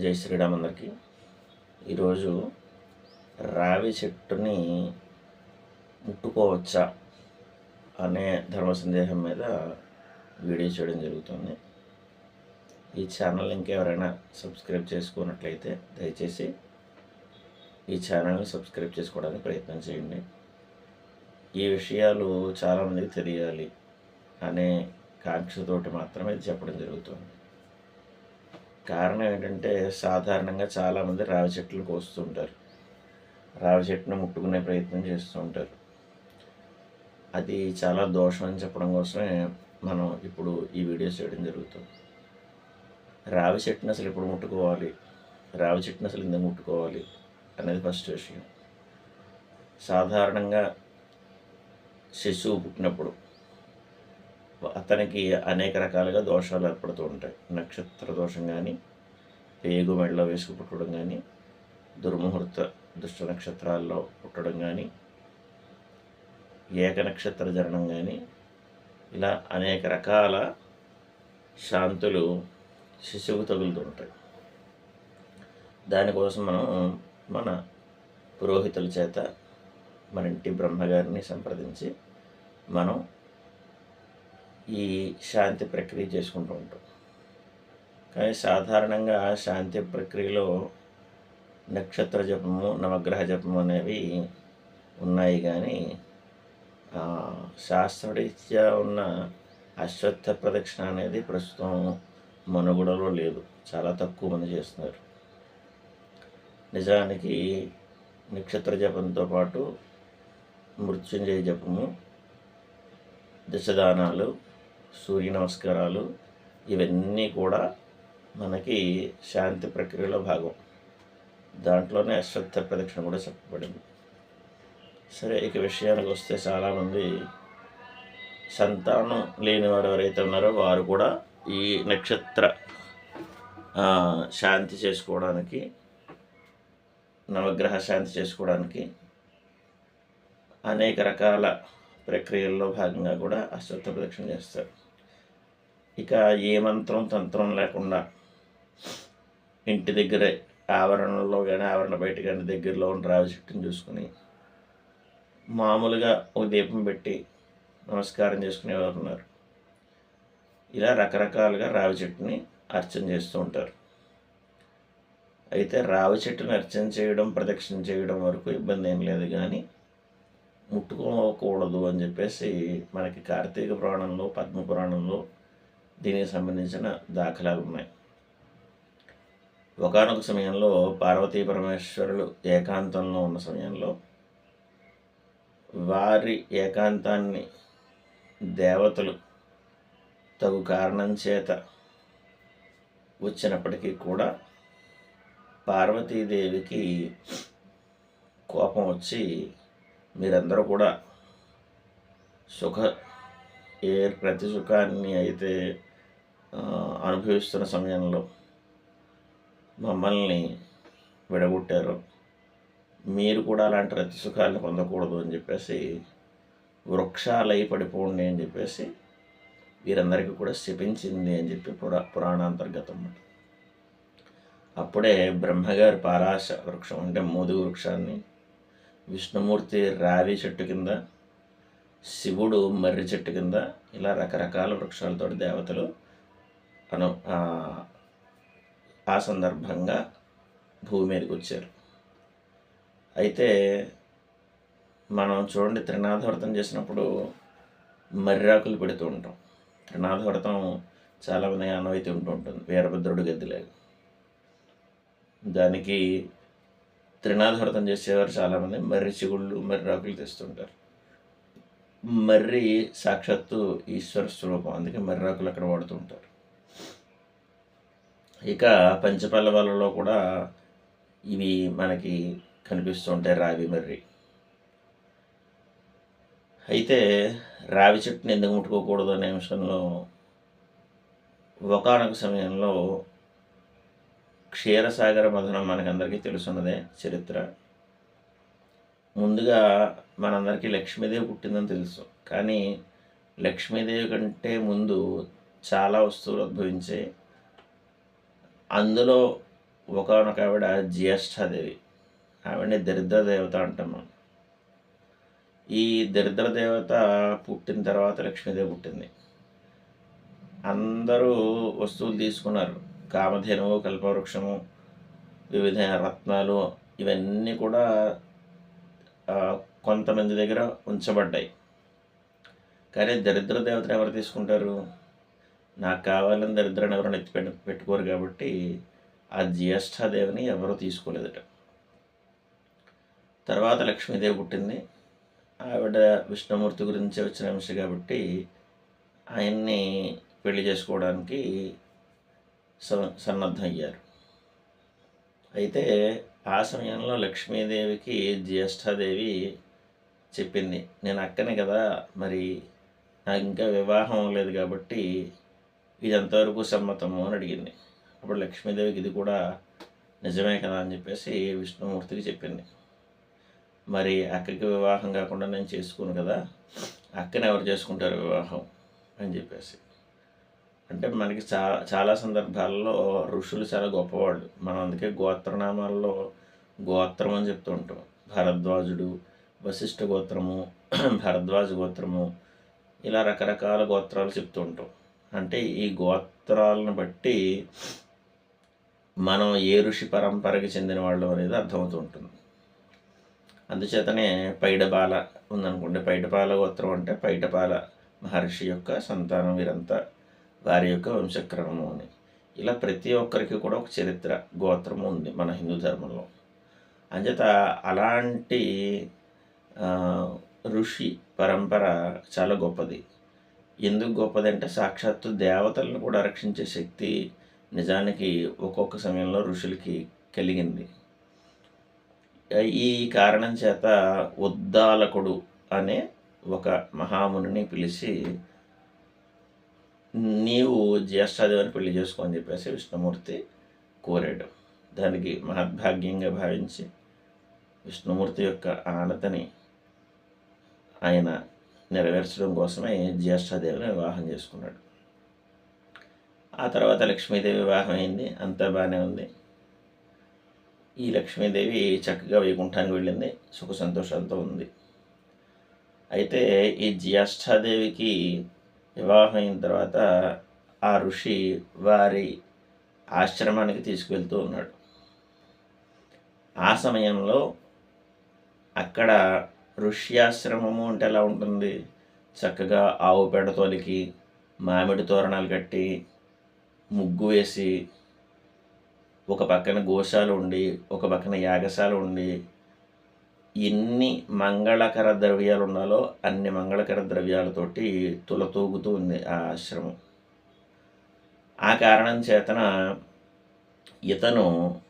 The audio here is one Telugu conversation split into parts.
జై శ్రీరామ్ అందరికీ ఈరోజు రావి చెట్టుని ముట్టుకోవచ్చా అనే ధర్మ సందేహం మీద వీడియో చేయడం జరుగుతుంది. ఈ ఛానల్ ఇంకెవరైనా సబ్స్క్రైబ్ చేసుకున్నట్లయితే దయచేసి ఈ ఛానల్ని సబ్స్క్రైబ్ చేసుకోవడానికి ప్రయత్నం చేయండి. ఈ విషయాలు చాలామందికి తెలియాలి అనే కాంక్షతోటి మాత్రమే చెప్పడం జరుగుతుంది. కారణం ఏంటంటే సాధారణంగా చాలామంది రావి చెట్లు కోస్తుంటారు. రావి చెట్టును ముట్టుకునే ప్రయత్నం చేస్తూ ఉంటారు అది చాలా దోషం అని చెప్పడం కోసమే మనం ఇప్పుడు ఈ వీడియో చేయడం జరుగుతుంది. రావి చెట్టును అసలు ఎప్పుడు ముట్టుకోవాలి? రావి చెట్టును అసలు ఎందుకు ముట్టుకోవాలి అనేది ఫస్ట్ విషయం. సాధారణంగా శిశువు పుట్టినప్పుడు అతనికి అనేక రకాలుగా దోషాలు ఏర్పడుతూ ఉంటాయి. నక్షత్ర దోషం కానీ పేగు మెడలో వేసుకు పుట్టడం కానీ దుర్ముహూర్త దుష్ట నక్షత్రాల్లో పుట్టడం కానీ ఏక నక్షత్ర జరణం కానీ ఇలా అనేక రకాల శాంతులు శిశువు తగులుతూ ఉంటాయి. దానికోసం మనం మన పురోహితుల చేత మన ఇంటి బ్రహ్మగారిని సంప్రదించి మనం ఈ శాంతి ప్రక్రియ చేసుకుంటూ ఉంటాం. కానీ సాధారణంగా శాంతి ప్రక్రియలో నక్షత్ర జపము నవగ్రహ జపము అనేవి ఉన్నాయి కానీ శాస్త్రరీత్యా ఉన్న అశ్వత్థ ప్రదక్షిణ అనేది ప్రస్తుతం మనుగడలో లేదు. చాలా తక్కువ మంది చేస్తున్నారు. నిజానికి నక్షత్ర జపంతో పాటు మృత్యుంజయ జపము దశదానాలు సూర్య నమస్కారాలు ఇవన్నీ కూడా మనకి శాంతి ప్రక్రియలో భాగం. దాంట్లోనే అశ్వత్థ ప్రదక్షిణ కూడా చెప్పబడింది. సరే ఇక విషయానికి వస్తే చాలామంది సంతానం లేని వారు ఎవరైతే ఉన్నారో వారు కూడా ఈ నక్షత్ర శాంతి చేసుకోవడానికి నవగ్రహ శాంతి చేసుకోవడానికి అనేక రకాల ప్రక్రియల్లో భాగంగా కూడా అశ్వత్థ ప్రదక్షిణ చేస్తారు. ఇక ఏ మంత్రం తంత్రం లేకుండా ఇంటి దగ్గరే ఆవరణలో కానీ ఆవరణ బయట కానీ దగ్గరలో ఉన్న రావి చెట్టుని చూసుకుని మామూలుగా ఒక దీపం పెట్టి నమస్కారం చేసుకునేవారు ఉన్నారు. ఇలా రకరకాలుగా రావి చెట్టుని అర్చన చేస్తూ ఉంటారు. అయితే రావి చెట్టుని అర్చన చేయడం ప్రదక్షిణ చేయడం వరకు ఇబ్బంది ఏం లేదు కానీ ముట్టుకోకూడదు అని చెప్పేసి మనకి కార్తీక పురాణంలో పద్మ పురాణంలో దీనికి సంబంధించిన దాఖలాలు ఉన్నాయి. ఒకనొక సమయంలో పార్వతీ పరమేశ్వరులు ఏకాంతంలో ఉన్న సమయంలో వారి ఏకాంతాన్ని దేవతలు తగు కారణం చేత వచ్చినప్పటికీ కూడా పార్వతీదేవికి కోపం వచ్చి మీరందరూ కూడా సుఖ ఏ ప్రతి సుఖాన్ని అయితే అనుభవిస్తున్న సమయంలో మమ్మల్ని విడగొట్టారు. మీరు కూడా అలాంటి ప్రతి సుఖాలను పొందకూడదు అని చెప్పేసి వృక్షాలై పడిపోండి అని చెప్పేసి వీరందరికీ కూడా శపించింది అని చెప్పి పురా పురాణాంతర్గతం. అప్పుడే బ్రహ్మగారి పారాశ వృక్షం అంటే మోదు వృక్షాన్ని విష్ణుమూర్తి రావి చెట్టు కింద శివుడు మర్రి చెట్టు కింద ఇలా రకరకాల వృక్షాలతో దేవతలు అను ఆ సందర్భంగా భూమి మీదకి వచ్చారు. అయితే మనం చూడండి త్రినాథవ్రతం చేసినప్పుడు మర్రాకులు పెడుతూ ఉంటాం. త్రినాథవ్రతం చాలామంది అనువైతే ఉంటూ ఉంటుంది వీరభద్రుడు గద్దెలాగా దానికి త్రినాథవ్రతం చేసేవారు చాలామంది. మర్రి చిగుళ్ళు మర్రి ఆకులు తెస్తుంటారు. మర్రి సాక్షాత్తు ఈశ్వర స్వరూపం. అందుకే మర్రి ఆకులు అక్కడ వాడుతూ ఉంటారు. ఇక పంచపల్లవాలలో కూడా ఇవి మనకి కనిపిస్తూ ఉంటాయి రావి మర్రి. అయితే రావి చెట్టుని ఎందుకు ముట్టుకోకూడదు అనే అంశంలో ఒకనొక సమయంలో క్షీరసాగర మధునం మనకందరికీ తెలుసున్నదే చరిత్ర. ముందుగా మనందరికీ లక్ష్మీదేవి పుట్టిందని తెలుసు. కానీ లక్ష్మీదేవి కంటే ముందు చాలా వస్తువులు ఉద్భవించాయి అందులో ఒకనొక ఆవిడ జ్యేష్ఠాదేవి. ఆవిడని దరిద్ర దేవత అంటాం మనం ఈ దరిద్ర దేవత పుట్టిన తర్వాత లక్ష్మీదేవి పుట్టింది. అందరూ వస్తువులు తీసుకున్నారు. కామధేనువు కల్పవృక్షము వివిధ రత్నాలు ఇవన్నీ కూడా కొంతమంది దగ్గర ఉంచబడ్డాయి. కానీ దరిద్ర దేవతను ఎవరు తీసుకుంటారు? నాకు కావాలని దరిద్రాన్ని ఎవరు ఎత్తి పెట్టుకోరు కాబట్టి ఆ జ్యేష్ఠాదేవిని ఎవరు తీసుకోలేదట. తర్వాత లక్ష్మీదేవి పుట్టింది. ఆవిడ విష్ణుమూర్తి గురించి వచ్చిన అంశ కాబట్టి ఆయన్ని పెళ్ళి చేసుకోవడానికి సన్నద్ధం అయ్యారు అయితే ఆ సమయంలో లక్ష్మీదేవికి జ్యేష్ఠాదేవి చెప్పింది నేను అక్కనే కదా మరి నాకు ఇంకా వివాహం లేదు కాబట్టి ఇది ఎంతవరకు సమ్మతము అని అడిగింది. అప్పుడు లక్ష్మీదేవికి ఇది కూడా నిజమే కదా అని చెప్పేసి విష్ణుమూర్తికి చెప్పింది. మరి అక్కకి వివాహం కాకుండా నేను చేసుకోను కదా అక్కని ఎవరు చేసుకుంటారు వివాహం? అని చెప్పేసి. అంటే మనకి చాలా చాలా సందర్భాల్లో ఋషులు చాలా గొప్పవాళ్ళు. మనం అందుకే గోత్రనామాల్లో గోత్రం అని చెప్తూ ఉంటాం. భరద్వాజుడు వశిష్ఠ గోత్రము భరద్వాజ గోత్రము ఇలా రకరకాల గోత్రాలు చెప్తూ ఉంటాం. అంటే ఈ గోత్రాలను బట్టి మనం ఏ ఋషి పరంపరకి చెందిన వాళ్ళు అనేది అర్థమవుతూ ఉంటుంది. అందుచేతనే పైడపాల ఉందనుకోండి. పైడపాల గోత్రం అంటే పైడపాల మహర్షి యొక్క సంతానం వీరంతా. వారి యొక్క వంశక్రమము అని. ఇలా ప్రతి ఒక్కరికి కూడా ఒక చరిత్ర గోత్రము ఉంది మన హిందూ ధర్మంలో. అంచేత అలాంటి ఋషి పరంపర చాలా గొప్పది. ఎందుకు గొప్పది అంటే సాక్షాత్తు దేవతలను కూడా రక్షించే శక్తి నిజానికి ఒక్కొక్క సమయంలో ఋషులకి కలిగింది. ఈ కారణం చేత ఉద్దాలకుడు అనే ఒక మహామునిని పిలిచి నీవు జ్యేష్ఠాదేవిని పెళ్ళి చేసుకోని చెప్పేసి విష్ణుమూర్తి కోరాడు. దానికి మహద్భాగ్యంగా భావించి విష్ణుమూర్తి యొక్క ఆనతని ఆయన నెరవేర్చడం కోసమే జ్యేష్ఠాదేవిని వివాహం చేసుకున్నాడు. ఆ తర్వాత లక్ష్మీదేవి వివాహం అయింది. అంతా బాగానే ఉంది. ఈ లక్ష్మీదేవి చక్కగా వైకుంఠానికి వెళ్ళింది. సుఖ సంతోషాలతో ఉంది. అయితే ఈ జ్యేష్ఠాదేవికి వివాహం అయిన తర్వాత ఆ ఋషి వారి ఆశ్రమానికి తీసుకువెళ్తూ ఉన్నాడు. ఆ సమయంలో అక్కడ ఋష్యాశ్రమము అంటే ఎలా ఉంటుంది? చక్కగా ఆవు పేడ తోలికి మామిడి తోరణాలు కట్టి ముగ్గు వేసి ఒక పక్కన గోశాలు ఉండి ఒక పక్కన యాగశాల ఉండి ఎన్ని మంగళకర ద్రవ్యాలు ఉండాలో అన్ని మంగళకర ద్రవ్యాలతోటి తులతూగుతూ ఉంది ఆ ఆశ్రమం. ఆ కారణం చేతన ఇతను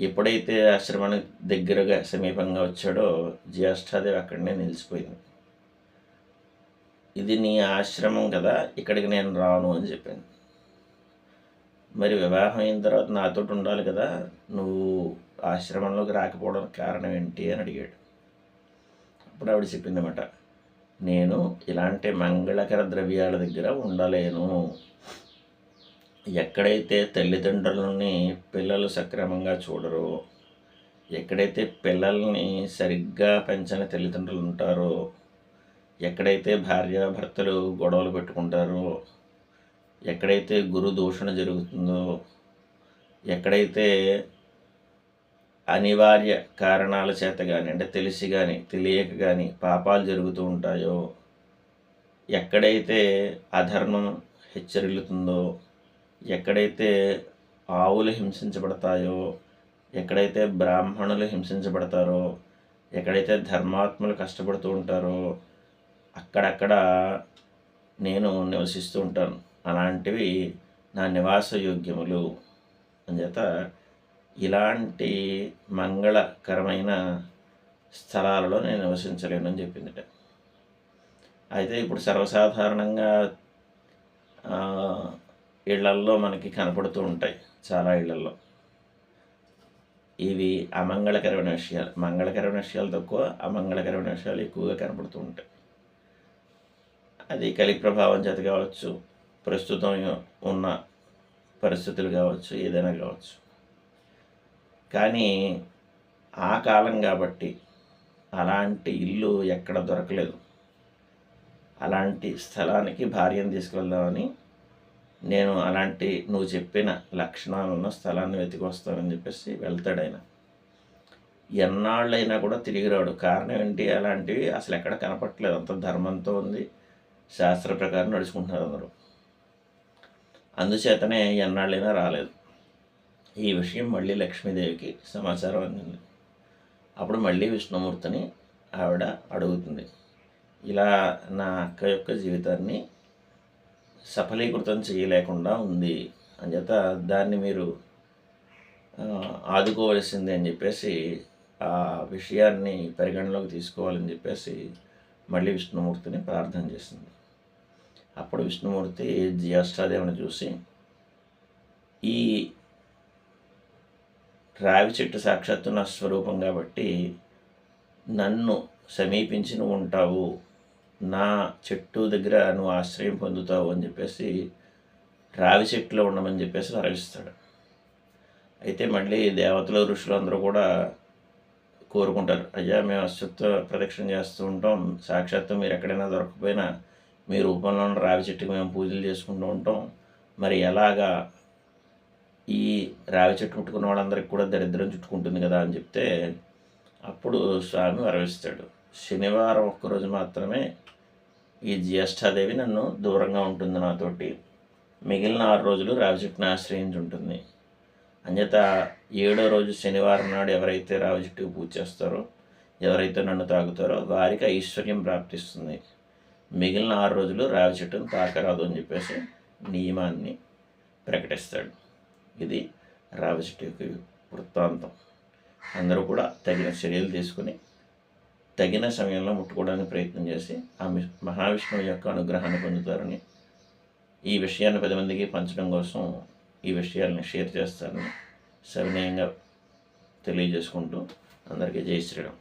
ఎప్పుడైతే ఆశ్రమానికి దగ్గరగా సమీపంగా వచ్చాడో జ్యేష్ఠాదేవి అక్కడనే నిలిచిపోయింది. ఇది నీ ఆశ్రమం కదా ఇక్కడికి నేను రాను అని చెప్పింది. మరి వివాహం అయిన తర్వాత నాతోటి ఉండాలి కదా నువ్వు ఆశ్రమంలోకి రాకపోవడానికి కారణం ఏంటి అని అడిగాడు. అప్పుడు ఆవిడ చెప్పిందన్నమాట. నేను ఇలాంటి మంగళకర ద్రవ్యాల దగ్గర ఉండలేను. ఎక్కడైతే తల్లిదండ్రులని పిల్లలు సక్రమంగా చూడరో ఎక్కడైతే పిల్లల్ని సరిగ్గా పెంచని తల్లిదండ్రులు ఉంటారో ఎక్కడైతే భార్యాభర్తలు గొడవలు పెట్టుకుంటారో ఎక్కడైతే గురు దూషణ జరుగుతుందో ఎక్కడైతే అనివార్య కారణాల చేత కానీ అంటే తెలిసి కానీ తెలియక కానీ పాపాలు జరుగుతూ ఉంటాయో ఎక్కడైతే అధర్మం హెచ్చరిల్లుతుందో ఎక్కడైతే ఆవులు హింసించబడతాయో ఎక్కడైతే బ్రాహ్మణులు హింసించబడతారో ఎక్కడైతే ధర్మాత్మలు కష్టపడుతూ ఉంటారో అక్కడక్కడ నేను నివసిస్తూ ఉంటాను. అలాంటివి నా నివాస యోగ్యములు చేత ఇలాంటి మంగళకరమైన స్థలాలలో నేను నివసించలేనని చెప్పింది చెప్పిందిట. అయితే ఇప్పుడు సర్వసాధారణంగా ఇళ్ళల్లో మనకి కనపడుతూ ఉంటాయి చాలా ఇళ్ళల్లో. ఇవి అమంగళకరమైన విషయాలు. మంగళకరమైన విషయాలు తక్కువ అమంగళకరమైన విషయాలు ఎక్కువగా కనపడుతూ ఉంటాయి. అది కలి ప్రభావం చేత కావచ్చు ప్రస్తుతం ఉన్న పరిస్థితులు కావచ్చు ఏదైనా కావచ్చు. కానీ ఆ కాలం కాబట్టి అలాంటి ఇల్లు ఎక్కడ దొరకలేదు. అలాంటి స్థలానికి భార్యను తీసుకువెళ్దామని నేను అలాంటి నువ్వు చెప్పిన లక్షణాలు ఉన్న స్థలాన్ని వెతికొస్తానని చెప్పేసి వెళ్తాడు ఆయన. ఎన్నాళ్ళైనా కూడా తిరిగి రాడు. కారణం ఏంటి అలాంటివి అసలు ఎక్కడ కనపట్లేదు అంత ధర్మంతో ఉంది. శాస్త్ర ప్రకారం నడుచుకుంటున్నారు అందరూ. అందుచేతనే ఎన్నాళ్ళైనా రాలేదు. ఈ విషయం మళ్ళీ లక్ష్మీదేవికి సమాచారం అందింది. అప్పుడు మళ్ళీ విష్ణుమూర్తిని ఆవిడ అడుగుతుంది. ఇలా నా అక్క యొక్క జీవితాన్ని సఫలీకృతం చేయలేకుండా ఉంది. అంచేత దాన్ని మీరు ఆ, ఆదుకోవలసిందే అని చెప్పేసి ఆ విషయాన్ని పరిగణలోకి తీసుకోవాలని చెప్పేసి మళ్ళీ విష్ణుమూర్తిని ప్రార్థన చేసింది. అప్పుడు విష్ణుమూర్తి జ్యేష్ఠాదేవిని చూసి ఈ రావి చెట్టు సాక్షాత్తు నా స్వరూపం కాబట్టి నన్ను సమీపించి నువ్వు ఉంటావు. నా చెట్టు దగ్గర నువ్వు ఆశ్రయం పొందుతావు అని చెప్పేసి రావి చెట్టులో ఉండమని చెప్పేసి వరవిస్తాడు అయితే మళ్ళీ దేవతలు ఋషులు అందరూ కూడా కోరుకుంటారు అయ్యా మేము అశ్వత్వ ప్రదక్షిణ చేస్తూ ఉంటాం. సాక్షాత్తు మీరు ఎక్కడైనా దొరకకపోయినా మీ రూపంలో ఉన్న రావి చెట్టుకి మేము పూజలు చేసుకుంటూ ఉంటాం. మరి ఎలాగా ఈ రావి చెట్టు ముట్టుకున్న వాళ్ళందరికీ కూడా దరిద్రం చుట్టుకుంటుంది కదా అని చెప్తే అప్పుడు స్వామి వరవిస్తాడు. శనివారం ఒక్కరోజు మాత్రమే ఈ జ్యేష్ఠాదేవి నన్ను దూరంగా ఉంటుంది నాతోటి. మిగిలిన ఆరు రోజులు రావి చెట్టుని ఆశ్రయించి ఉంటుంది అంచేత ఏడో రోజు శనివారం నాడు ఎవరైతే రావి చెట్టుకు పూజ చేస్తారో ఎవరైతే నన్ను తాగుతారో వారికి ఐశ్వర్యం ప్రాప్తిస్తుంది. మిగిలిన ఆరు రోజులు రావి చెట్టును తాకరాదు అని చెప్పేసి నియమాన్ని ప్రకటిస్తాడు. ఇది రావి యొక్క వృత్తాంతం. అందరూ కూడా తగిన చర్యలు తీసుకుని తగిన సమయంలో ముట్టుకోవడానికి ప్రయత్నం చేసి ఆ మహావిష్ణువు యొక్క అనుగ్రహాన్ని పొందుతారని ఈ విషయాన్ని పది మందికి పంచడం కోసం ఈ విషయాలను షేర్ చేస్తారని సవినయంగా తెలియజేసుకుంటూ అందరికీ జై శ్రీరామ్.